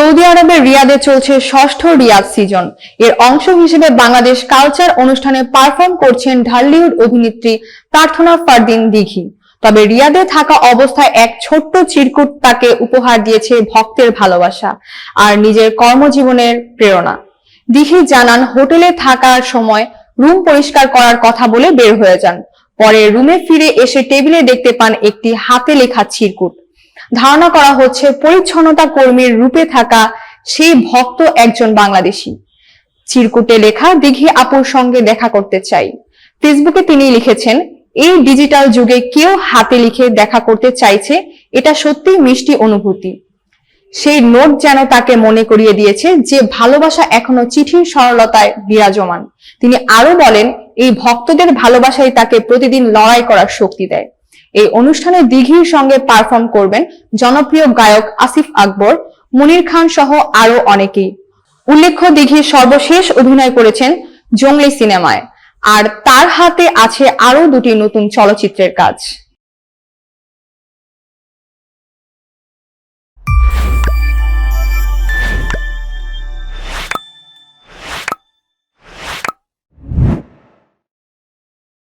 Saudi আরবের রিয়াদে চলছে ষষ্ঠ রিয়াদ সিজন। এর অংশ হিসেবে বাংলাদেশ কালচার অনুষ্ঠানে পারফর্ম করছেন ঢালিউড অভিনেত্রী প্রার্থনা ফারদিন দিঘি। তবে রিয়াদে থাকা অবস্থায় এক ছোট্ট চিরকুট তাকে উপহার দিয়েছে ভক্তের ভালোবাসা আর নিজের কর্মজীবনের প্রেরণা। দিঘি জানান, হোটেলে থাকার সময় রুম পরিষ্কার করার কথা বলে বের হয়ে যান। পরে রুমে ফিরে এসে টেবিলে দেখতে পান একটি হাতে লেখা চিরকুট। ধারণা করা হচ্ছে পরিচ্ছন্নতা কর্মীর রূপে থাকা সেই ভক্ত একজন বাংলাদেশি। চিরকুটে লেখা দিঘি আপুর সঙ্গে দেখা করতে চাই। ফেসবুকে তিনি লিখেছেন, এই ডিজিটাল যুগে কেউ হাতে লিখে দেখা করতে চাইছে, এটা সত্যিই মিষ্টি অনুভূতি। সেই নোট যেন তাকে মনে করিয়ে দিয়েছে যে ভালোবাসা এখনও চিঠির সরলতায় বিরাজমান। তিনি আরও বলেন, এই ভক্তদের ভালোবাসাই তাকে প্রতিদিন লড়াই করার শক্তি দেয়। এই অনুষ্ঠানে দিঘির সঙ্গে পারফর্ম করবেন জনপ্রিয় গায়ক আসিফ আকবর, মুনির খান সহ আরও অনেকেই। উল্লেখ্য, দিঘির সর্বশেষ অভিনয় করেছেন জঙ্গলি সিনেমায়। আর তার হাতে আছে আরও দুটি নতুন চলচ্চিত্রের কাজ।